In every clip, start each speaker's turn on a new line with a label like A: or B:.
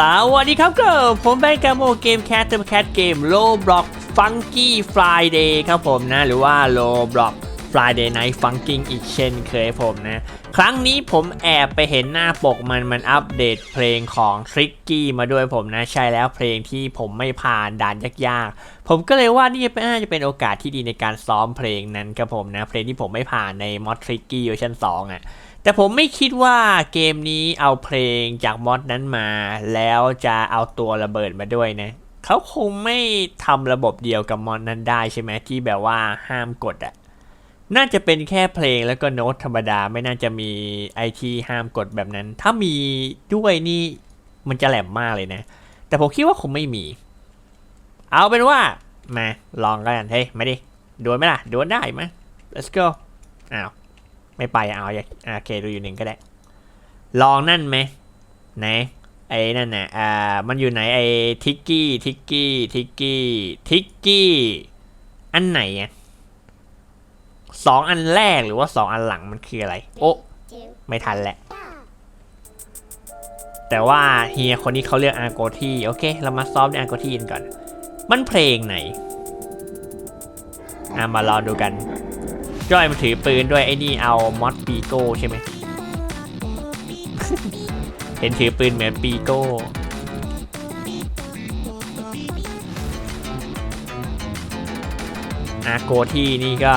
A: สวัสดีครับเก็ผมแบงค์กาโมเกมแคทเตอร์แคทเกมโลบล็อกฟังกี้ฟรายเดย์ครับผมนะ หรือว่าโลบล็อก Friday Night Funking อีกเช่นเคยผมนะ ครั้งนี้ผมแอบไปเห็นหน้าปกมันมันอัปเดตเพลงของ Tricky มาด้วยผมนะ ใช่แล้วเพลงที่ผมไม่ผ่านด่านยากๆ ผมก็เลยว่านี่น่าจะเป็นโอกาสที่ดีในการซ้อมเพลงนั้นครับผมนะ เพลงที่ผมไม่ผ่านในมอด Tricky เวอร์ชัน2อะ แต่ผมไม่คิดว่าเกมนี้เอาเพลงจากมอดนั้นมา แล้วจะเอาตัวระเบิดมาด้วยนะเขาคงไม่ทำระบบเดียวกับมอดนั้นได้ใช่ไหมที่แบบว่าห้ามกดอะน่าจะเป็นแค่เพลงแล้วก็โน้ตธรรมดาไม่น่าจะมีไอที่ห้ามกดแบบนั้น ถ้ามีด้วยนี่มันจะแหลมมากเลยนะ แต่ผมคิดว่าคงไม่มี เอาเป็นว่ามาลองกันเฮ้ยมาดิดวลไหมล่ะดวลได้ไหม let's go อ้าว ไม่ไปเอาอย่าโอเคดูอยู่หนึ่งก็ได้ ลองนั่นไหมไหนไอ้นั่นน่ะอ่ามันอยู่ไหนไอ้ทิกกี้ทิกกี้ทิกกี้ทิกกี้อันไหนอะสองอันแรกหรือว่าสองอันหลังมันคืออะไร โอ้ไม่ทันแหละ แต่ว่าเฮียคนนี้เขาเลือกอาโกทีโอเค เรามาซ้อมในอาโกทีกันก่อน มันเพลงไหนอะมารอดูกัน จ้อยมันถือปืนด้วยไอ้นี่เอามอสปีโก้ใช่ไหม เห็นถือปืนเหมือนปีโก้ อาโกที่นี่ก็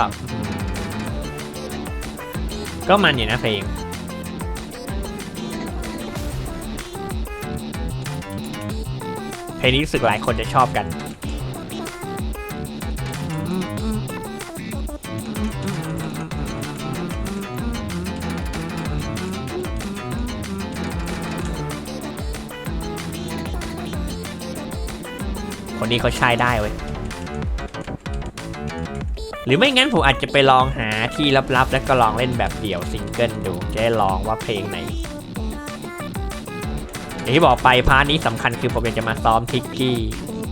A: ก็มันอยู่นะเพลงเพลงนี้รู้สึกหลายคนจะชอบกัน นนี้เขาใช้ได้เว้ยหรือไม่งั้นผมอาจจะไปลองหาที่ลับๆ แล้วก็ลองเล่นแบบเดี่ยวซิงเกิลดูจะได้ลองว่าเพลงไหนอย่างที่บอกไปพาร์ทนี้สำคัญคือผมอยากจะมาซ้อมทิกกี้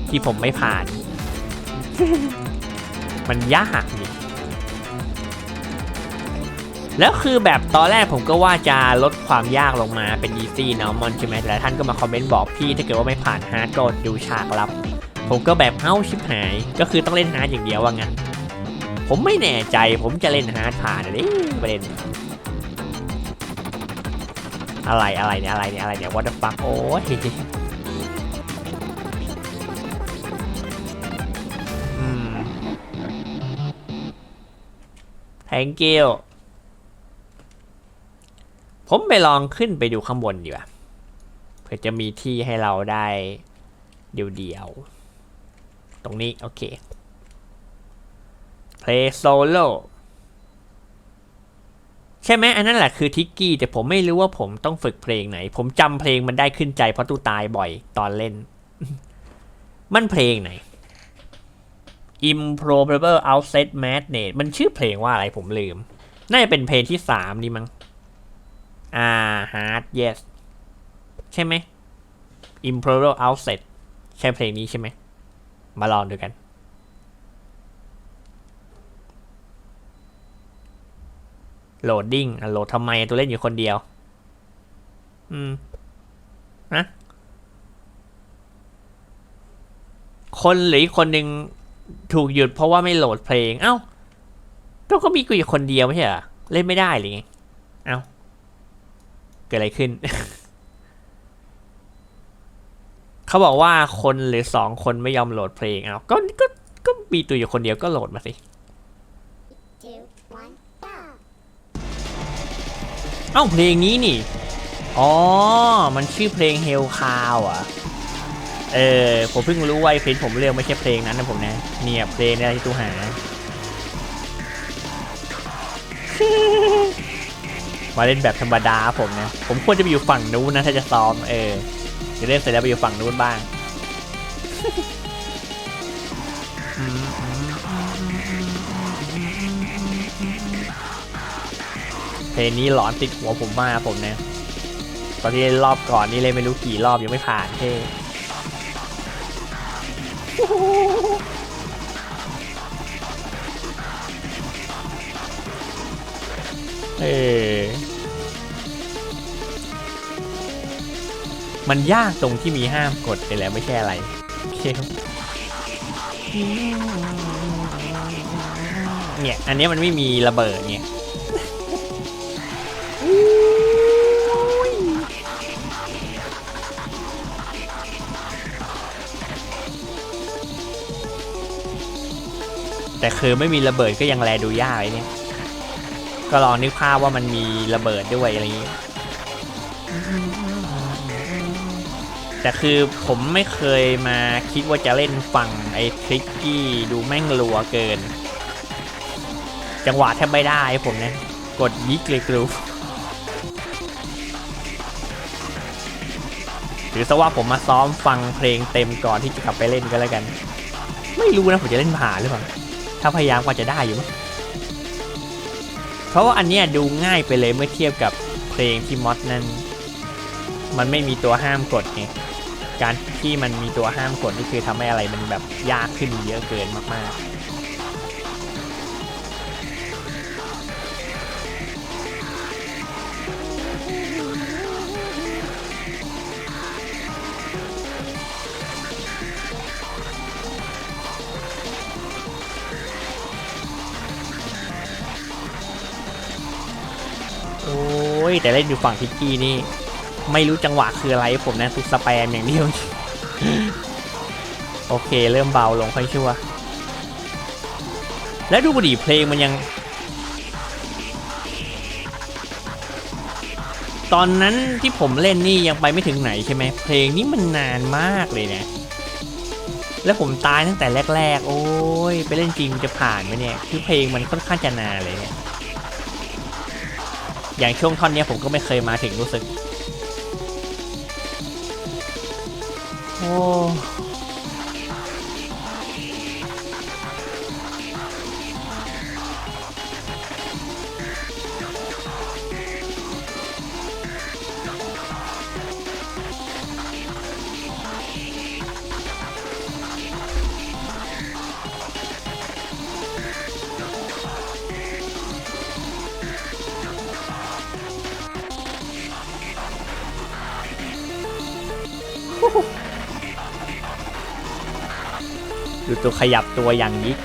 A: ที่ผมไม่ผ่าน มันยากนี่แล้วคือแบบตอนแรกผมก็ว่าจะลดความยากลงมาเป็น easy normal ใช่ไหมแต่ท่านก็มาคอมเมนต์บอกพี่ถ้าเกิดว่าไม่ผ่านฮาร์ดก็ดูฉากลับ ผมก็แบบเอ้าชิบหาย ก็คือต้องเล่นฮาร์ดอย่างเดียวว่างั้น ผมไม่แน่ใจผมจะเล่นฮาร์ดผ่านอะไรประเด็นอะไรอะไรเนี่ยอะไรเนี่ยอะไรเนี่ย what the fuck โอ้ยอืม thank you ผมไปลองขึ้นไปดูข้างบนดีกว่าเพื่อจะมีที่ให้เราได้เดียวๆ รงนี้ โอเค play solo ใช่ไหมอันนั้นแหละคือทิกกี้ แต่ผมไม่รู้ว่าผมต้องฝึกเพลงไหน ผมจำเพลงมันได้ขึ้นใจเพราะตู้ตายบ่อยตอนเล่น มันเพลงไหน improbable outset madness มันชื่อเพลงว่าอะไรผมลืม น่าจะเป็นเพลงที่สามนี่มั้งอ่า hard yes ใช่ไหม improbable outset ใช่เพลงนี้ใช่ไหม มาลองดูกัน โหลดดิ้งอะโหลดทำไมตัวเล่นอยู่คนเดียว อืมนะคนหรืออีกคนหนึ่งถูกหยุดเพราะว่าไม่โหลดเพลง เอ้าก็ก็มีกูอยู่คนเดียวไม่ใช่เหรอ เล่นไม่ได้หรือไง เอ้า เกิดอะไรขึ้น เขาบอกว่าคนหรือสองคนไม่ยอมโหลดเพลงเอ้าก็ก็ก็มีตัวอยู่คนเดียวก็โหลดมาสิ
B: two, one, go!
A: เอ้าเพลงนี้นี่ อ๋อ มันชื่อเพลง Hell Cow อะ เออ ผมเพิ่งรู้ว่าไอ้เพลงผมเลือกไม่ใช่เพลงนั้นนะผมนะ เนี่ยเพลงเนี่ยที่ตูหา มาเล่นแบบธรรมดาผมนะ ผมควรจะไปอยู่ฝั่งนู้นนะถ้าจะซ้อม เออ จะเล่นเสร็จแล้วไปอยู่ฝั่งนู้นบ้างเพลงนี้หลอนติดหัวผมมากผมนะตอนที่เล่นรอบก่อนนี่เล่นไม่รู้กี่รอบยังไม่ผ่านเท่เออ มันยากตรงที่มีห้ามกดไปแล้วไม่ใช่อะไรโอเคครับเนี่ย อันนี้มันไม่มีระเบิดเนี่ยแต่คือไม่มีระเบิดก็ยังแลดูยากไอ้เนี่ย ก็ลองนึกภาพว่ามันมีระเบิดด้วยอะไรอย่างนี้ แต่คือผมไม่เคยมาคิดว่าจะเล่นฝั่งไอ้ทริกกี้ดูแม่งรัวเกิน จังหวะแทบไม่ได้ผมนะ กดยิกเลยกรูหรือซะว่าผมมาซ้อมฟังเพลงเต็มก่อนที่จะกลับไปเล่นก็แล้วกัน ไม่รู้นะผมจะเล่นผ่านหรือเปล่า ถ้าพยายามก็จะได้อยู่มั้งเพราะว่าอันเนี้ยดูง่ายไปเลยเมื่อเทียบกับเพลงที่มอดนั้นมันไม่มีตัวห้ามกดไง การที่มันมีตัวห้ามกดนี่คือทำให้อะไรมันแบบยากขึ้นเยอะเกินมากๆโอ้ยแต่เล่นอยู่ฝั่งทิกกี้นี่ ไม่รู้จังหวะคืออะไรผมนะทุกสแปมอย่างเดียวโอเค เริ่มเบาลงค่อยชั่ว แล้วดูบดีเพลงมันยัง ตอนนั้นที่ผมเล่นนี่ยังไปไม่ถึงไหนใช่ไหมเพลงนี้มันนานมากเลยนะ แล้วผมตายตั้งแต่แรก ๆ โอ้ยไปเล่นจริงจะผ่านไหมเนี่ย คือเพลงมันค่อนข้างจะนานเลยเนี่ยอย่างช่วงท่อนนี้ผมก็ไม่เคยมาถึงรู้สึก โอ้ ดูตัวขยับตัวอย่างยิก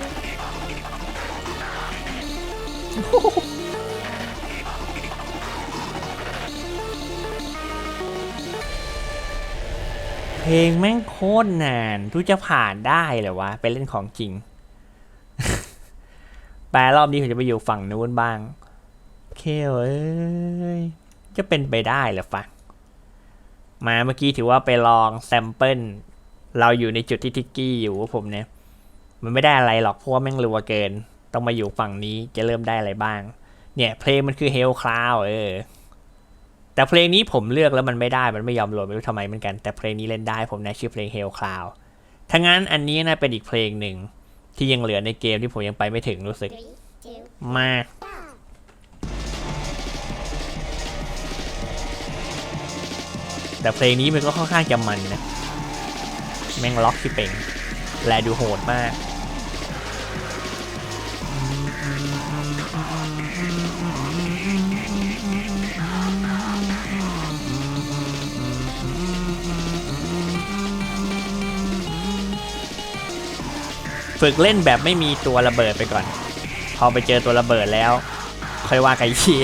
A: เพลงแม่งโคตรนานทุกจะผ่านได้เหรอวะ ไปเล่นของจริง แปลรอบนี้ผมจะไปอยู่ฝั่งนู้นบ้าง เคเอ้ย จะเป็นไปได้เหรอฟัง มาเมื่อกี้ถือว่าไปลองแซมเปิลเราอยู่ในจุดที่ทิกกี้อยู่ผมเนี่ย มันไม่ได้อะไรหรอกเพราะว่าแม่งรัวเกิน ต้องมาอยู่ฝั่งนี้จะเริ่มได้อะไรบ้าง เนี่ย เพลงมันคือ Hell Cloud เออ แต่เพลงนี้ผมเลือกแล้วมันไม่ได้มันไม่ยอมโหลดไม่รู้ทำไมเหมือนกัน แต่เพลงนี้เล่นได้ผมนะชื่อเพลง Hell Cloud ถ้างั้นอันนี้นะเป็นอีกเพลงหนึ่งที่ยังเหลือในเกมที่ผมยังไปไม่ถึงรู้สึกมาแต่เพลงนี้มันก็ค่อนข้างจะมันนะ แม่งล็อกที่เป่ง แลดูโหดมาก ฝึกเล่นแบบไม่มีตัวระเบิดไปก่อน พอไปเจอตัวระเบิดแล้ว ค่อยว่ากันอีกที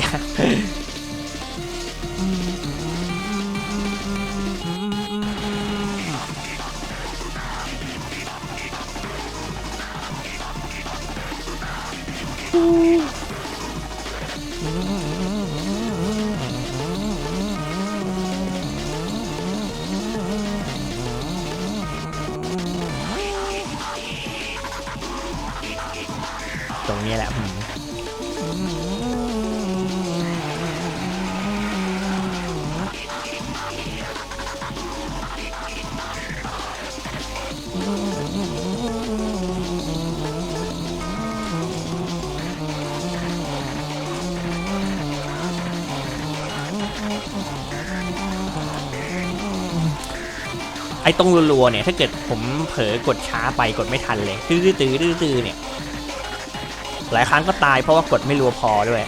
A: ไอ้ตรงรัวๆเนี่ย ถ้าเกิดผมเผลอกดช้าไปกดไม่ทันเลย ตื้อตื้อตื้อๆเนี่ย หลายครั้งก็ตายเพราะว่ากดไม่รัวพอด้วย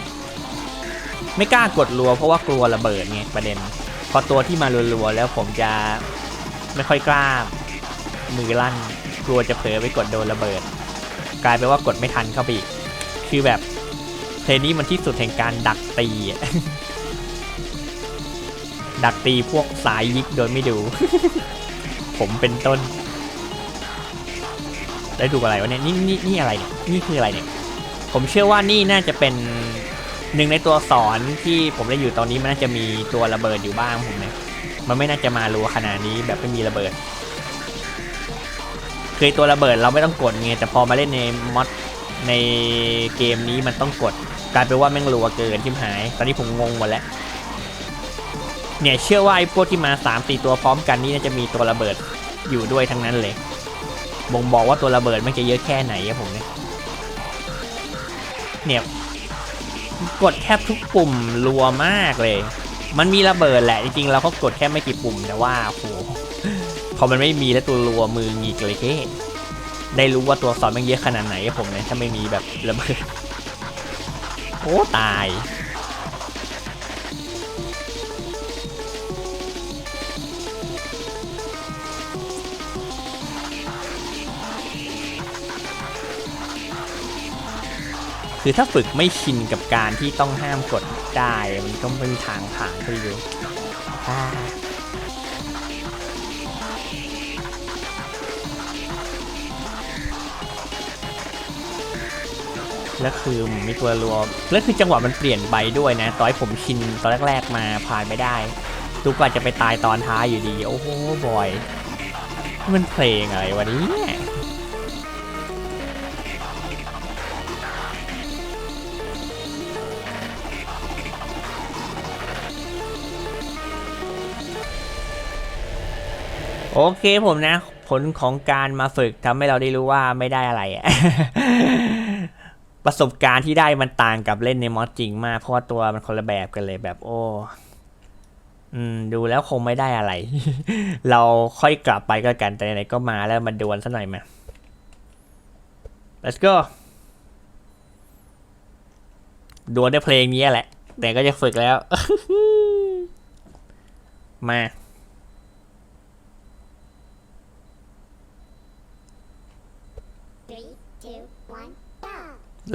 A: ไม่กล้ากดรัวเพราะว่ากลัวระเบิดไงประเด็น พอตัวที่มารัวๆแล้วผมจะไม่ค่อยกล้า มือลั่นกลัวจะเผลอไปกดโดนระเบิด กลายเป็นว่ากดไม่ทันเข้าไปอีกคือแบบเพลงนี้มันที่สุดแห่งการดักตี ดักตีพวกสายยิกโดยไม่ดู ผมเป็นต้น ได้ดูอะไรวะเนี่ยนี่นี่นี่อะไรเนี่ย นี่คืออะไรเนี่ย ผมเชื่อว่านี่น่าจะเป็นหนึ่งในตัวสอนที่ผมได้อยู่ตอนนี้มันน่าจะมีตัวระเบิดอยู่บ้างผมเนี่ยมันไม่น่าจะมารัวขนาดนี้แบบไม่มีระเบิด คยตัวระเบิดเราไม่ต้องกดไงแต่พอมาเล่นในมอดในเกมนี้มันต้องกดกลายเป็นว่าแม่งรัวเกินทิมหาย ตอนนี้ผมงงหมดแล้วเนี่ยเชื่อว่าไอ้พวกที่มา3ามสี่ตัวพร้อมกันนี่น่าจะมีตัวระเบิดอยู่ด้วยทั้งนั้นเลยบ่งบอกว่าตัวระเบิดมันจะเยอะแค่ไหนอะผมเนี่ยเนี่ยกดแทบทุกปุ่มรัวมากเลย มันมีระเบิดแหละจริงๆเราก็กดแค่ไม่กี่ปุ่มแต่ว่าโห อมันไม่มีแล้วตัวรัวมืองีกเลยเก้ได้รู้ว่าตัวสอนมันเยอะขนาดไหนผมเนี่ยถ้าไม่มีแบบระเบิดโอ้ตายคือถ้าฝึกไม่ชินกับการที่ต้องห้ามกดได้ มันก็ไม่มีทางผ่านไปอยู่ แล้วคือมีตัวรวมแล้วคือจังหวะมันเปลี่ยนไปด้วยนะตอให้ผมชินตอนแรกๆมาผ่านไม่ได้ทุกวันจะไปตายตอนท้ายอยู่ดี โอ้โหบอยนี่มันเพลงอะไรวะเนี่ยโอเคผมนะ ผลของการมาฝึกทำให้เราได้รู้ว่าไม่ได้อะไรอะ ประสบการณ์ที่ได้มันต่างกับเล่นในมอดจริงมาก เพราะว่าตัวมันคนละแบบกันเลยแบบโอ้อืม ดูแล้วคงไม่ได้อะไร เราค่อยกลับไปก็กันแต่ไหนก็มาแล้วมาดวลซะหน่อยมา let's go ดวลด้วยเพลงนี้แหละ แต่ก็จะฝึกแล้ว มา
B: Three, two, one, go.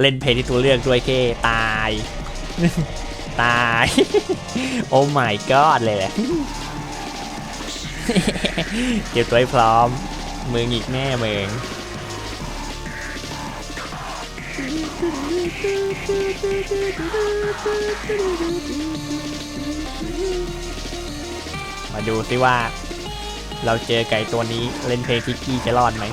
A: เล่นเพลงที่ตัวเลือกด้วยเก้ตาย ตาย โอ้ my god เลยแหละเก็บตัวให้พร้อมมือหงิกแน่เมืองมาดูสิว่า เราเจอไก่ตัวนี้เล่นเพลงทิกกี้จะรอดไหม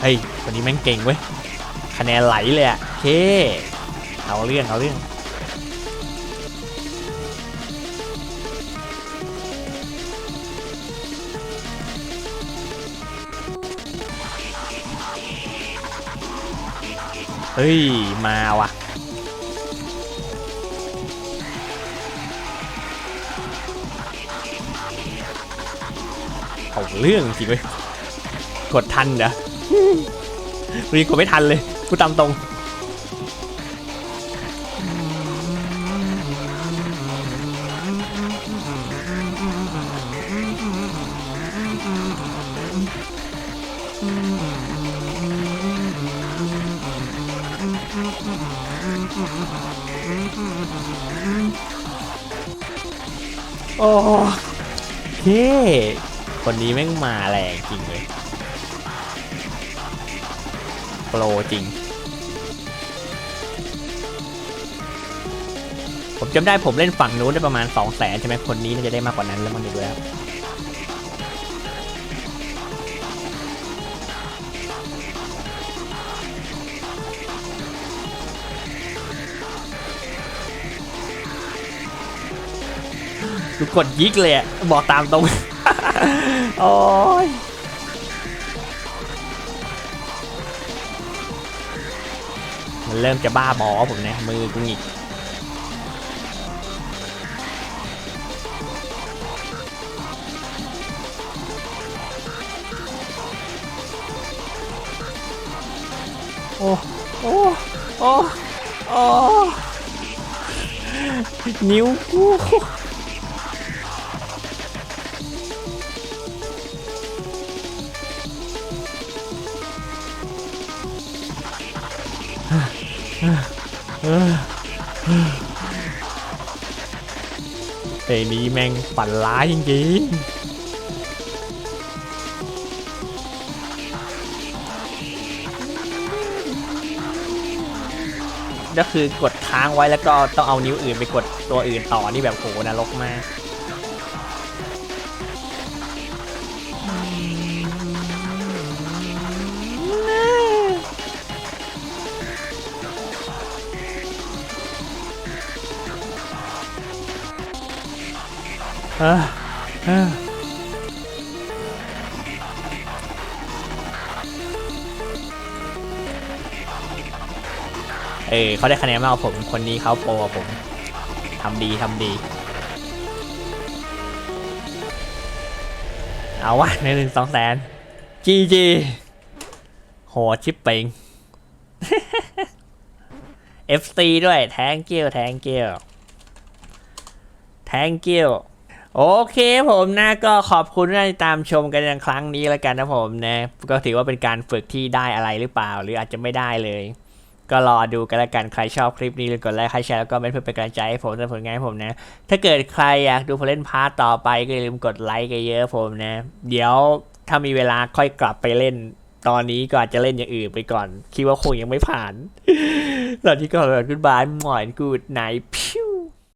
A: เฮ้ยวันนี้แม่งเก่งเว้ย คะแนนไหลเลยอะเค เอาเรื่องเอาเรื่อง เฮ้ย มาว่ะเอาเรื่องจริงเว้ย กดทันเหรอรีกดไม่ทันเลยกูตามตรงโอ้เฮ้คนนี้แม่งมาแรงจริง ปรจริง ผมจำได้ผมเล่นฝั่งนู้นได้ประมาณ2 0 0แสนใช่ไหมคนนี้น่าจะได้มากกว่านั้นแล้วมันดูแล้วดูกดยิกเลยบอกตามตรง โอ้ย เริ่มจะบ้าบอผมนะมือกูหงิกโอ้โอ้โอ้โอ้นิ้วกู เพลงนี้แม่งฝันร้ายจริงๆก็คือกดค้างไว้แล้วก็ต้องเอานิ้วอื่นไปกดตัวอื่นต่อนี่แบบโหนรกมาก เออเขาได้คะแนนมากกว่าผม คนนี้เขาโปรกว่าผมทำดีทำดี เอาวะในหนึ่งสองแสนจีจีโหชิปเป่ง FC ด้วยแทงเกียวแทงเกียว thank you โอเคผมนะก็ขอบคุณที่ตามชมกันในครั้งนี้แล้วกันนะผมนะ ก็ถือว่าเป็นการฝึกที่ได้อะไรหรือเปล่า หรืออาจจะไม่ได้เลย ก็รอดูกันแล้วกันใครชอบคลิปนี้กดไลค์ใครแชร์แล้วก็เป็นเพื่อเป็นกำลังใจให้ผมและผลงานผมนะ ถ้าเกิดใครอยากดูผมเล่นพาร์ตต่อไปก็อย่าลืมกดไลค์กันเยอะผมนะ เดี๋ยวถ้ามีเวลาค่อยกลับไปเล่น ตอนนี้ก็อาจจะเล่นอย่างอื่นไปก่อน คิดว่าคงยังไม่ผ่านตอนที่ก็แบบกุดบายหมอนกูดไนพิว